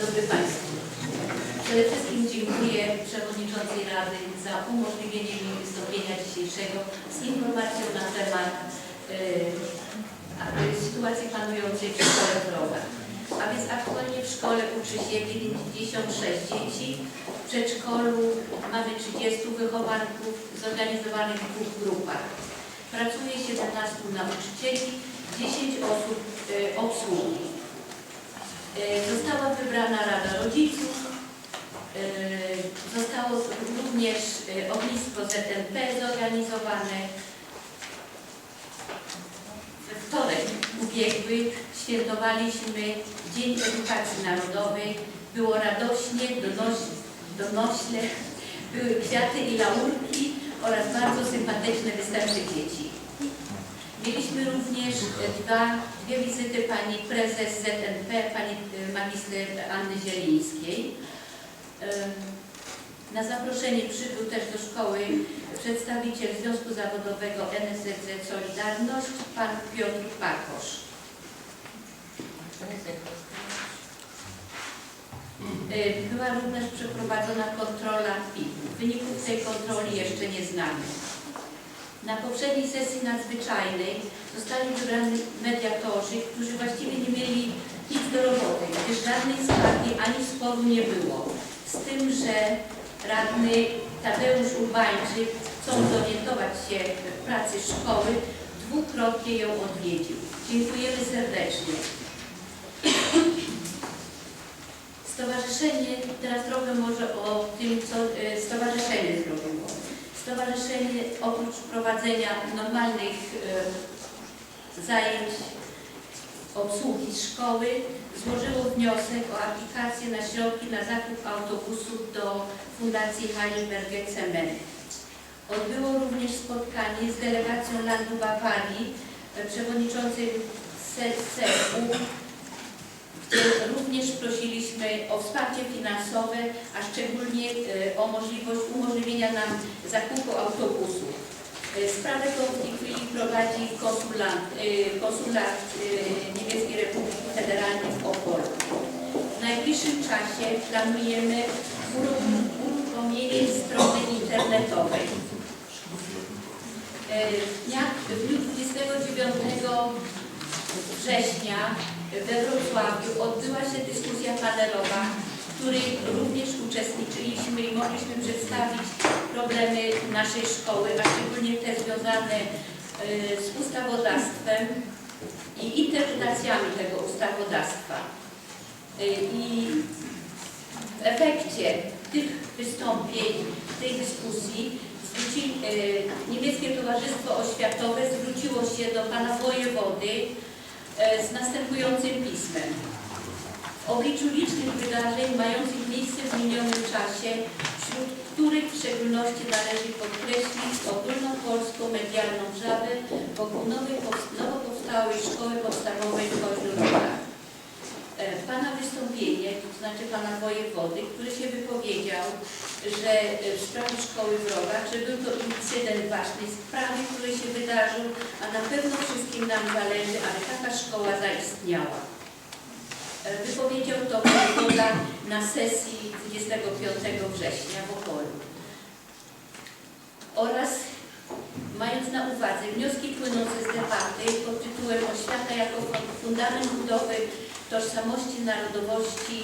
dobry Państwu. Przede wszystkim dziękuję Przewodniczącej Rady za umożliwienie mi wystąpienia dzisiejszego z informacją na temat e, sytuacji panującej w szkole w Rowach. A więc aktualnie w szkole uczy się 96 dzieci. W przedszkolu mamy 30 wychowanków zorganizowanych w dwóch grupach. Pracuje 17 nauczycieli, 10 osób e, obsługi. E, Została wybrana Rada Rodziców. E, Zostało również e, ognisko ZNP zorganizowane. We wtorek ubiegły świętowaliśmy Dzień Edukacji Narodowej. Było radośnie, donoś, donośle, były kwiaty i laurki oraz bardzo sympatyczne występy dzieci. Mieliśmy również dwa, dwie wizyty pani prezes ZNP, pani e, magister Anny Zielińskiej. Na zaproszenie przybył też do szkoły przedstawiciel Związku Zawodowego NSZZ Solidarność, pan Piotr Pakosz. E, Była również przeprowadzona kontrola PIT-u. Wyników tej kontroli jeszcze nie znamy. Na poprzedniej sesji nadzwyczajnej zostali wybrani mediatorzy, którzy właściwie nie mieli nic do roboty, gdyż żadnej skargi ani sporu nie było. Z tym, że radny Tadeusz Urbańczyk, chcąc zorientować się w pracy szkoły, dwukrotnie ją odwiedził. Dziękujemy serdecznie. Stowarzyszenie, teraz trochę może o tym, co e, stowarzyszenie zrobiło. Stowarzyszenie oprócz prowadzenia normalnych zajęć obsługi szkoły złożyło wniosek o aplikację na środki na zakup autobusów do Fundacji Heidelberger Cement. Odbyło również spotkanie z delegacją Landu Bawarii, przewodniczącym gdzie również prosiliśmy o wsparcie finansowe, a szczególnie e, o możliwość umożliwienia nam zakupu autobusu. E, Sprawę tą w tej chwili prowadzi e, konsulat e, Niemieckiej Republiki Federalnej w Opolu. W najbliższym czasie planujemy uruchom- uruchomienie strony internetowej. W dniu 29 września we Wrocławiu odbyła się dyskusja panelowa, w której również uczestniczyliśmy i mogliśmy przedstawić problemy naszej szkoły, a szczególnie te związane e, z ustawodawstwem i interpretacjami tego ustawodawstwa. E, I w efekcie tych wystąpień, tej dyskusji e, Niemieckie Towarzystwo Oświatowe zwróciło się do pana wojewody z następującym pismem. W obliczu licznych wydarzeń mających miejsce w minionym czasie, wśród których w szczególności należy podkreślić ogólnopolską medialną żabę wokół nowo powstałej szkoły podstawowej w Koźlu-Rogach. E, Pana wystąpienie, to znaczy Pana wojewody, który się wypowiedział, że e, w sprawie szkoły w Rowach, że był to incydent ważnej sprawy, który się wydarzył, a na pewno wszystkim nam zależy, aby taka szkoła zaistniała. E, Wypowiedział to wojewoda na sesji 25 września w Opolu. Oraz mając na uwadze wnioski płynące z debaty pod tytułem Oświata jako fundament budowy tożsamości narodowości,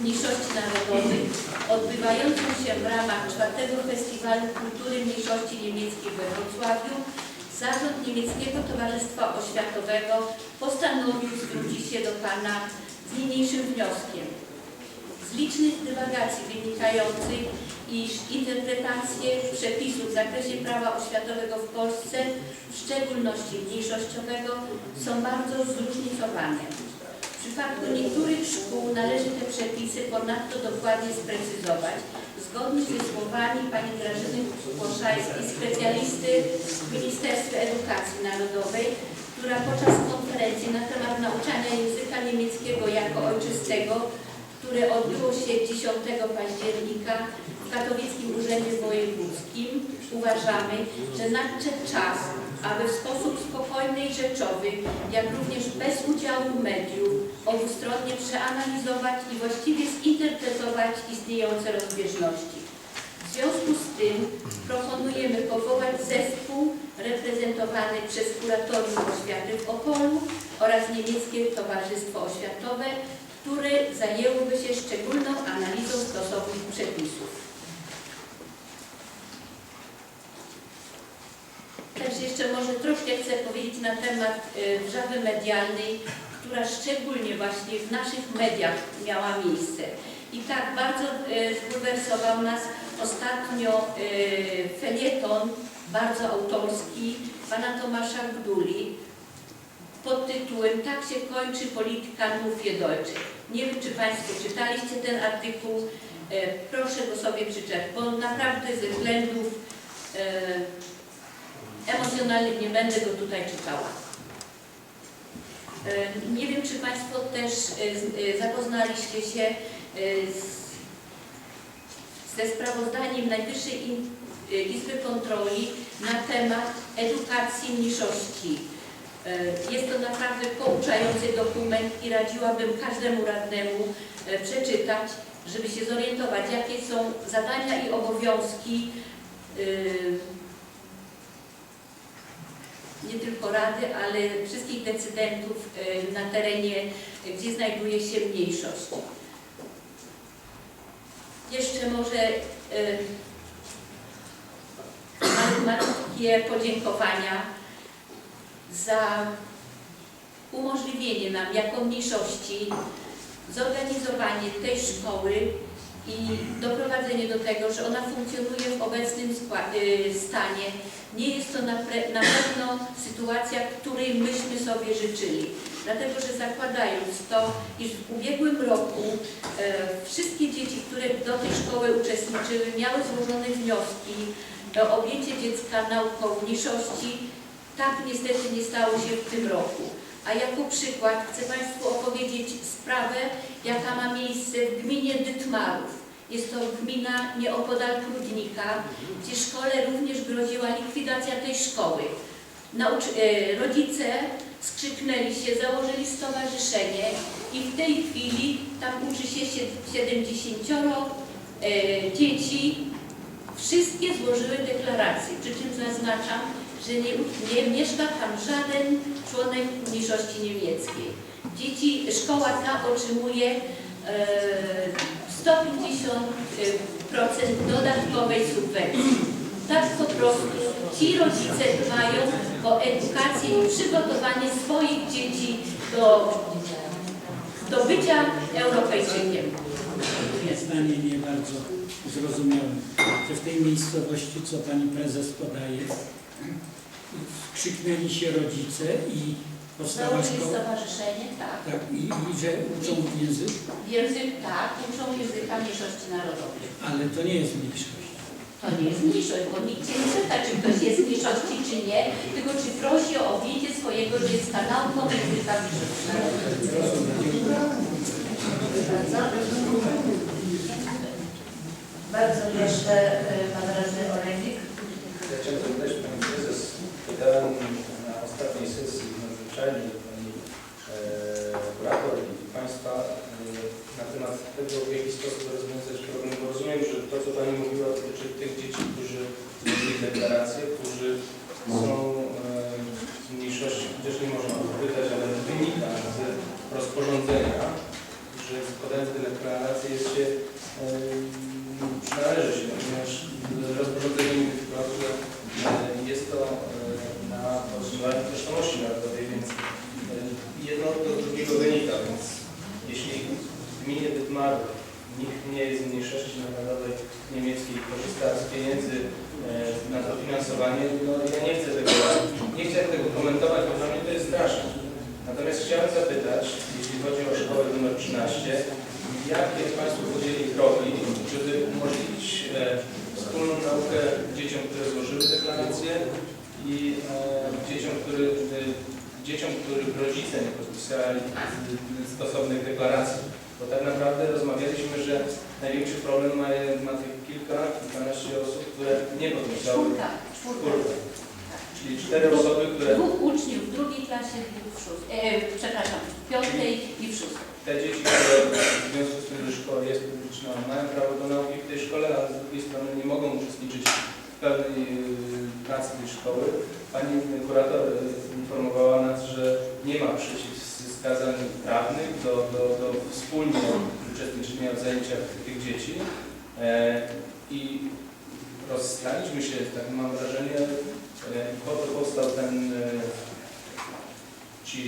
mniejszości narodowych, odbywającą się w ramach czwartego Festiwalu Kultury Mniejszości Niemieckiej we Wrocławiu, Zarząd Niemieckiego Towarzystwa Oświatowego postanowił zwrócić się do Pana z niniejszym wnioskiem. Z licznych dywagacji wynikających, iż interpretacje przepisów w zakresie prawa oświatowego w Polsce, w szczególności mniejszościowego, są bardzo zróżnicowane. W przypadku niektórych szkół należy te przepisy ponadto dokładnie sprecyzować, zgodnie ze słowami pani Grażyny Płoszajskiej, specjalisty w Ministerstwie Edukacji Narodowej, która podczas konferencji na temat nauczania języka niemieckiego jako ojczystego, które odbyło się 10 października w Katowickim Urzędzie Wojewódzkim, uważamy, że nadszedł czas, aby w sposób spokojny i rzeczowy, jak również bez udziału mediów, obustronnie przeanalizować i właściwie zinterpretować istniejące rozbieżności. W związku z tym proponujemy powołać zespół reprezentowany przez Kuratorium Oświaty w Opolu oraz Niemieckie Towarzystwo Oświatowe, które zajęłyby się szczególną analizą stosownych przepisów. Też jeszcze może troszkę chcę powiedzieć na temat y, wrzawy medialnej, która szczególnie właśnie w naszych mediach miała miejsce. I tak bardzo y, zbulwersował nas ostatnio y, felieton, bardzo autorski, pana Tomasza Gduli pod tytułem Tak się kończy polityka Mufie Deutsche. Nie wiem, czy Państwo czytaliście ten artykuł. E, Proszę go sobie przeczytać, bo naprawdę ze względów e, emocjonalnych nie będę go tutaj czytała. Nie wiem, czy Państwo też e, e, zapoznaliście się e, z ze sprawozdaniem Najwyższej Izby Kontroli na temat edukacji mniejszości. Jest to naprawdę pouczający dokument i radziłabym każdemu radnemu przeczytać, żeby się zorientować, jakie są zadania i obowiązki nie tylko Rady, ale wszystkich decydentów e, na terenie, gdzie znajduje się mniejszość. Jeszcze może e, mal- malutkie podziękowania za umożliwienie nam jako mniejszości zorganizowanie tej szkoły i doprowadzenie do tego, że ona funkcjonuje w obecnym y, stanie. Nie jest to na, na pewno sytuacja, której myśmy sobie życzyli. Dlatego, że zakładając to, iż w ubiegłym roku e, wszystkie dzieci, które do tej szkoły uczestniczyły, miały złożone wnioski o objęcie dziecka nauką mniejszości, tak niestety nie stało się w tym roku. A jako przykład chcę Państwu opowiedzieć sprawę, jaka ma miejsce w gminie Dytmarów. Jest to gmina nieopodal Prudnika, gdzie szkole również groziła likwidacja tej szkoły. E, rodzice skrzyknęli się, założyli stowarzyszenie i w tej chwili tam uczy się sie- 70 e, dzieci. Wszystkie złożyły deklaracje, przy czym zaznaczam, że nie, nie mieszka tam żaden członek mniejszości niemieckiej. Dzieci, szkoła ta otrzymuje e, 150% dodatkowej subwencji. Tak po prostu ci rodzice dbają o edukację i przygotowanie swoich dzieci do, do bycia Europejczykiem. zdanie nie bardzo zrozumiałem, że w tej miejscowości, co pani prezes podaje, krzyknęli się rodzice i powstała Założyli szkoła, stowarzyszenie, tak. tak, i, i że uczą język, Język tak, uczą języka mniejszości narodowej. ale to nie jest mniejszość. To nie jest mniejszość, bo nikt cię nie pyta, czy ktoś jest w mniejszości, czy nie, tylko czy prosi o objęcie swojego dziecka nauką języka mniejszości narodowej. Bardzo proszę y, pan radny Olejnik. Ja chciałem zapytać Pani Prezes, pytałem na ostatniej sesji nadzwyczajnej Pani e, kurator i Państwa e, na temat tego, w jaki sposób rozwiązać problem, bo rozumiem, że to, co Pani mówiła, dotyczy tych dzieci, którzy złożyli deklaracje, którzy są e, z mniejszości, chociaż nie można to pytać, ale wynika z rozporządzenia, że składając te deklaracje jest się e, przynależy się, ponieważ rozporządzenie mówi wprost, że e, jest to e, na podtrzymaniu tożsamości narodowej, więc e, jedno do drugiego wynika, więc jeśli w gminie Bytmaru nikt nie jest z mniejszości narodowej niemieckiej i korzysta z pieniędzy e, na to finansowanie, no ja nie chcę tego, nie chcę tego komentować, bo dla mnie to jest straszne. Natomiast chciałem zapytać, jeśli chodzi o szkołę numer 13, jakie Państwo podjęli kroki, żeby umożliwić e, wspólną naukę dzieciom, które złożyły deklaracje i e, dzieciom, który, e, dzieciom, których rodzice nie podpisali e, stosownych deklaracji. Bo tak naprawdę rozmawialiśmy, że największy problem ma, ma tych kilka, kilkanaście osób, które nie podpisały. Czwórkę. Czyli cztery osoby, które Dwóch uczniów w drugiej klasie, dwóch w szóstej, e, przepraszam, w piątej i w szóstej. te dzieci, które w związku z tym, że szkoła jest publiczna, mają prawo do nauki w tej szkole, ale z drugiej strony nie mogą uczestniczyć w pełnej yy, pracy tej szkoły. Pani kurator informowała nas, że nie ma przeciwwskazań prawnych do, do, do wspólnie uczestniczenia w zajęciach tych dzieci. E, I rozstaliśmy się, tak mam wrażenie, e, po to powstał ten e, ci,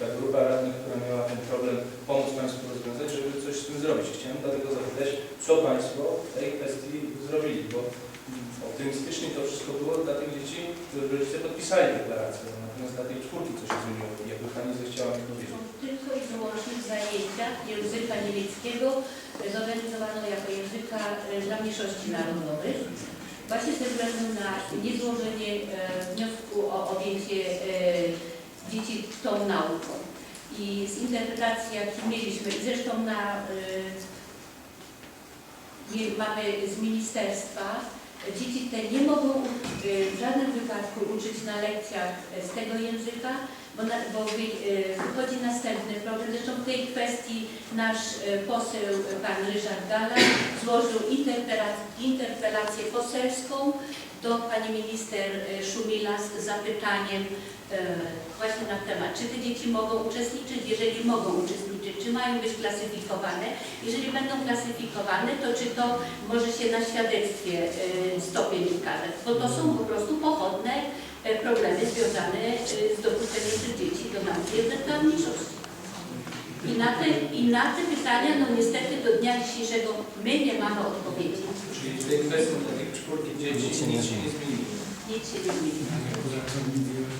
ta grupa radnych, która miała ten problem, pomóc Państwu rozwiązać, żeby coś z tym zrobić. Chciałem dlatego zapytać, co Państwo w tej kwestii zrobili, bo optymistycznie to wszystko było dla tych dzieci, które rodzice podpisali deklarację, natomiast dla tej czwórki coś się zmieniło. Jakby Pani zechciała mi powiedzieć. Zajęciach języka niemieckiego zorganizowano jako języka e, dla mniejszości narodowych. Właśnie ze względu na niezłożenie e, wniosku o objęcie e, dzieci tą nauką. I z interpretacji, jakie mieliśmy, i zresztą na, mamy z ministerstwa, dzieci te nie mogą w żadnym wypadku uczyć na lekcjach z tego języka, bo, na, bo e, wychodzi następny problem. Zresztą w tej kwestii nasz e, poseł, e, pan Ryszard Gala, złożył interpela- interpelację poselską do pani minister Szumila z zapytaniem właśnie na temat, czy te dzieci mogą uczestniczyć, jeżeli mogą uczestniczyć, czy mają być klasyfikowane. Jeżeli będą klasyfikowane, to czy to może się na świadectwie stopień wykazać, bo to są po prostu pochodne problemy związane e, z dopuszczeniem tych dzieci do nauki mniejszości. I na, te, I na te pytania, no niestety do dnia dzisiejszego my nie mamy odpowiedzi. Czyli w tej kwestii tych czwórki dzieci nic się nie zmieniło. Nic się nie zmieni. Akurat to mówiłem.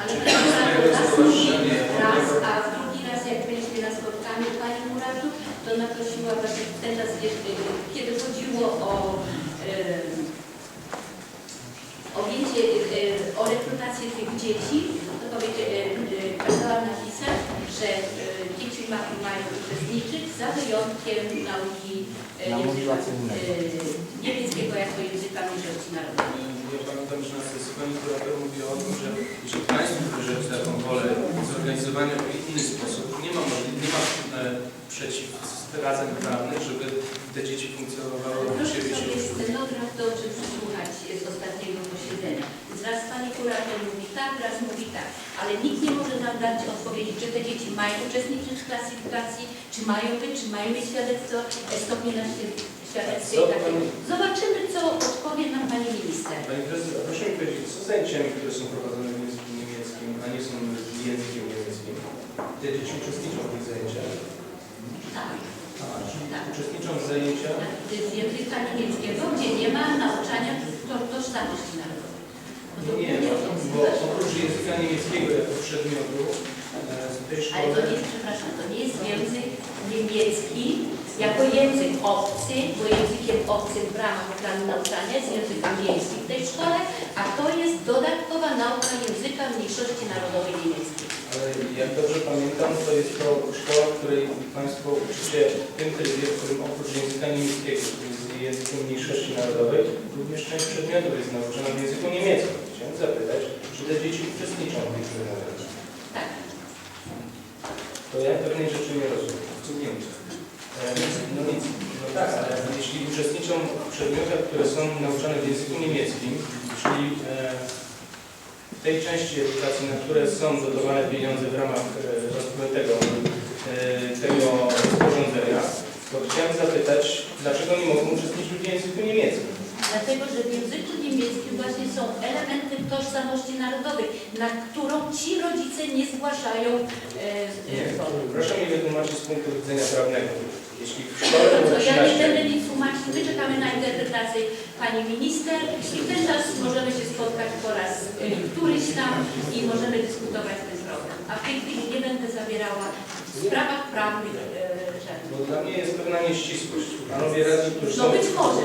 Ale Murato raz a drugi raz jak byliśmy na spotkaniu pani Muratu, to ona prosiła właśnie teraz, kiedy chodziło o e, objęcie, e, o tych dzieci, to e, e, kazałam napisać, że e, dzieci ma, mają uczestniczyć za wyjątkiem nauki języka niemieckiego jako języka mniejszości narodowej. Ja pamiętam, że na sesji pani kurator mówiła o tym, że jeśli Państwo wyrażacie taką wolę zorganizowania w inny sposób, nie ma, nie ma przeciwwskazań prawnych, żeby te dzieci funkcjonowały u Proszę siebie się sobie uczyły. scenograf dobrze przesłuchać z ostatniego posiedzenia. Raz pani kurator mówi tak, raz mówi tak, ale nikt nie może nam dać odpowiedzi, czy te dzieci mają uczestniczyć w klasyfikacji, czy mają być, czy mają mieć świadectwo, e, stopnie na świadectwie. Co i takie. pani- Zobaczymy, co odpowie nam pani minister. Pani prezes, a proszę mi powiedzieć, co z zajęciami, które są prowadzone w języku niemieckim, a nie są językiem niemieckim? Te dzieci uczestniczą w tych zajęciach? Tak, tak. Uczestniczą w zajęciach? Z języka niemieckiego, gdzie nie ma nauczania to- tożsamości narodowej. Bo Nie, nie no, bo oprócz języka niemieckiego jako przedmiotu e, w tej Ale to nie jest, przepraszam, to nie jest język niemiecki jako język obcy, bo językiem obcym w ramach planu nauczania jest język angielski w tej szkole, a to jest dodatkowa nauka języka mniejszości narodowej niemieckiej. Jak dobrze pamiętam, to jest to szkoła, w której Państwo uczycie w tym trybie, w którym oprócz języka niemieckiego, jest językiem mniejszości narodowej, również część przedmiotów jest nauczana w języku niemieckim. Chciałem zapytać, czy te dzieci uczestniczą w tych przedmiotach? Tak. To ja pewnej rzeczy nie rozumiem. Nie E, No nic, no tak, ale jeśli uczestniczą w przedmiotach, które są nauczane w języku niemieckim, czyli e, tej części edukacji, na które są dotowane pieniądze w ramach e, rozwoju tego, e, tego rozporządzenia, to chciałem zapytać, dlaczego nie mogą uczestniczyć w języku niemieckim? Dlatego, że w języku niemieckim właśnie są elementy tożsamości narodowej, na którą ci rodzice nie zgłaszają e, Nie. Proszę mi wytłumaczyć z punktu widzenia prawnego. Jeśli w szkole To numer co, ja nie 13 będę my czekamy na interpretację pani minister i w ten czas możemy się spotkać po raz y, któryś tam i możemy dyskutować ten problem. A w tej chwili nie będę zabierała w sprawach prawnych y, żadnych. Bo dla mnie jest pewna nieścisłość. Panowie radni, którzy No są... być może,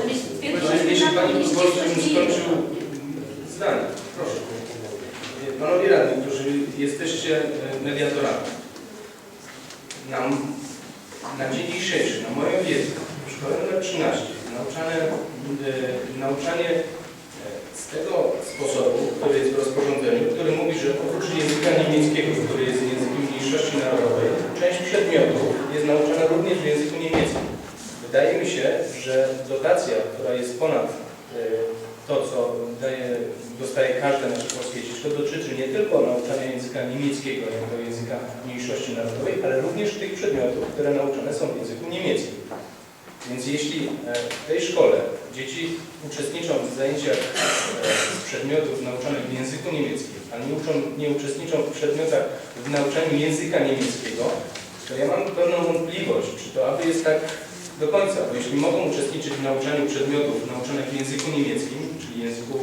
Jeśli, Pani pozwoli, żebym skończył zdanie. Proszę. Panowie radni, którzy jesteście e, mediatorami. na, na dzień dzisiejszy, na moją wiedzę, nr 13 nauczane, e, nauczanie e, z tego sposobu, który jest w rozporządzeniu, który mówi, że oprócz języka niemieckiego, który jest językiem mniejszości narodowej, część przedmiotów jest nauczana również w języku niemieckim. Wydaje mi się, że dotacja, która jest ponad e, to, co daje, dostaje każde nasze polskie dziecko, dotyczy nie tylko nauczania języka niemieckiego jako języka mniejszości narodowej, ale również tych przedmiotów, które nauczane są w języku niemieckim. Więc jeśli e, w tej szkole dzieci uczestniczą w zajęciach e, z przedmiotów nauczanych w języku niemieckim, a nie, uczą, nie uczestniczą w przedmiotach w nauczaniu języka niemieckiego, to ja mam pewną wątpliwość, czy to aby jest tak do końca, bo jeśli mogą uczestniczyć w nauczaniu przedmiotów nauczonych w języku niemieckim, czyli języku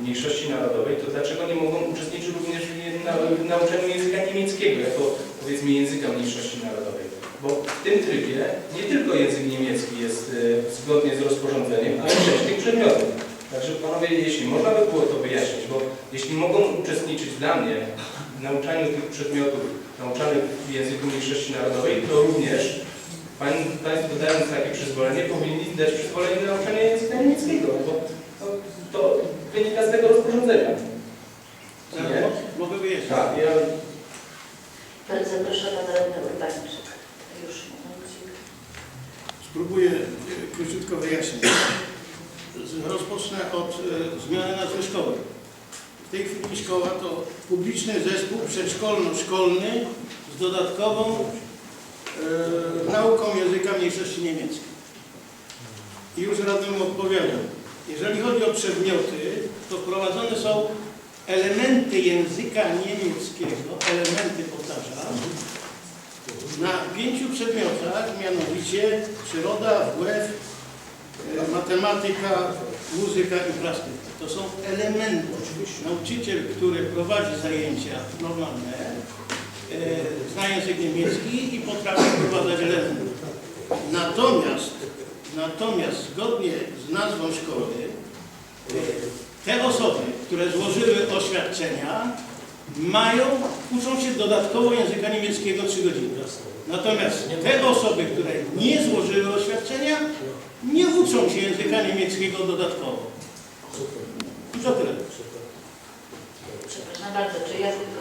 mniejszości narodowej, to dlaczego nie mogą uczestniczyć również w, na, w nauczaniu języka niemieckiego, jako powiedzmy języka mniejszości narodowej? Bo w tym trybie nie tylko język niemiecki jest e, zgodnie z rozporządzeniem, ale i część tych przedmiotów. Także panowie, jeśli można by było to wyjaśnić, bo jeśli mogą uczestniczyć dla mnie w nauczaniu tych przedmiotów nauczanych w języku mniejszości narodowej, to również Pań, Państwo dając takie przyzwolenie powinni dać przyzwolenie na nauczanie języka niemieckiego, bo to, to wynika z tego rozporządzenia. Nie? Mogę wyjaśnić. Tak, ja Bardzo proszę Pan Radny Urbańczyk. Spróbuję e, króciutko wyjaśnić. Rozpocznę od e, zmiany nazwy. W tej chwili szkoła to publiczny zespół przedszkolno-szkolny z dodatkową e, nauką języka mniejszości niemieckiej. I już radnym odpowiadam. Jeżeli chodzi o przedmioty, to wprowadzone są elementy języka niemieckiego, elementy powtarzam, na pięciu przedmiotach, mianowicie przyroda, WF, e, matematyka, muzyka i plastyka. To są elementy. Nauczyciel, który prowadzi zajęcia normalne, e, zna język niemiecki i potrafi wprowadzać elementy. Natomiast, natomiast zgodnie z nazwą szkoły, e, te osoby, które złożyły oświadczenia, mają, uczą się dodatkowo języka niemieckiego 3 godziny. Natomiast te osoby, które nie złożyły oświadczenia, nie uczą się języka niemieckiego dodatkowo. I to tyle. Przepraszam bardzo, czy ja tylko